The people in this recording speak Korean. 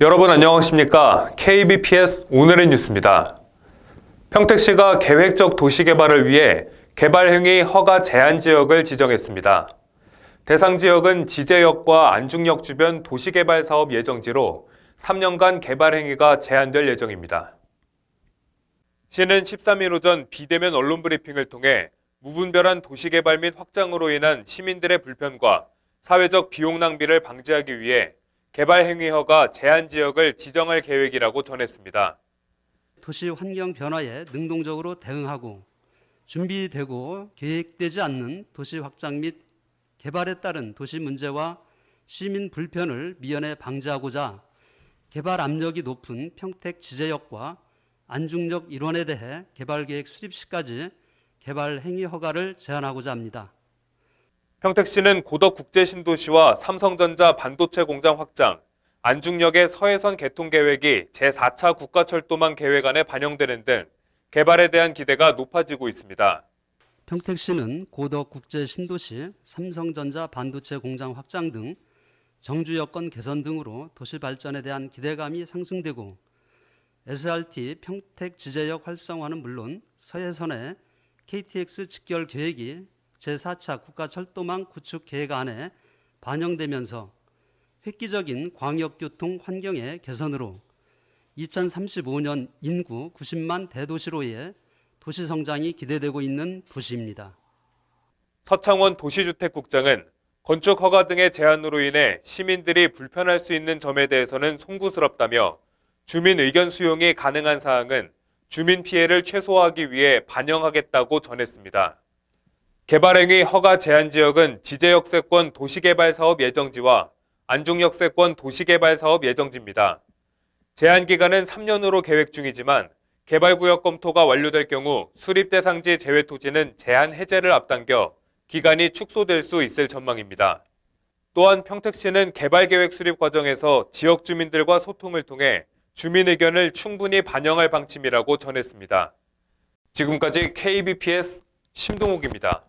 여러분 안녕하십니까? KBPS 오늘의 뉴스입니다. 평택시가 계획적 도시 개발을 위해 개발 행위 허가 제한 지역을 지정했습니다. 대상 지역은 지제역과 안중역 주변 도시 개발 사업 예정지로 3년간 개발 행위가 제한될 예정입니다. 시는 13일 오전 비대면 언론 브리핑을 통해 무분별한 도시 개발 및 확장으로 인한 시민들의 불편과 사회적 비용 낭비를 방지하기 위해 개발 행위 허가 제한 지역을 지정할 계획이라고 전했습니다. 도시 환경 변화에 능동적으로 대응하고 준비되고 계획되지 않는 도시 확장 및 개발에 따른 도시 문제와 시민 불편을 미연에 방지하고자 개발 압력이 높은 평택 지제역과 안중역 일원에 대해 개발 계획 수립 시까지 개발 행위 허가를 제한하고자 합니다. 평택 시는 고덕 국제신도시와 삼성전자 반도체 공장 확장, 안중역의 서해선 개통 계획이 제4차 국가철도망 계획안에 반영되는 등 개발에 대한 기대가 높아지고 있습니다. 평택시는 고덕 국제 신도시, 삼성전자 반도체 공장 확장 등 정주 여건 개선 등으로 도시 발전에 대한 기대감이 상승되고 SRT 평택 지제역 활성화는 물론 서해선의 KTX 직결 계획이 제4차 국가철도망 구축 계획안에 반영되면서 획기적인 광역교통 환경의 개선으로 2035년 인구 90만 대도시로의 도시 성장이 기대되고 있는 도시입니다. 서창원 도시주택국장은 건축 허가 등의 제한으로 인해 시민들이 불편할 수 있는 점에 대해서는 송구스럽다며 주민 의견 수용이 가능한 사항은 주민 피해를 최소화하기 위해 반영하겠다고 전했습니다. 개발행위 허가 제한 지역은 지제역세권 도시개발사업 예정지와 안중역세권 도시개발사업 예정지입니다. 제한 기간은 3년으로 계획 중이지만 개발구역 검토가 완료될 경우 수립 대상지 제외 토지는 제한 해제를 앞당겨 기간이 축소될 수 있을 전망입니다. 또한 평택시는 개발계획 수립 과정에서 지역 주민들과 소통을 통해 주민 의견을 충분히 반영할 방침이라고 전했습니다. 지금까지 KBPS 심동욱입니다.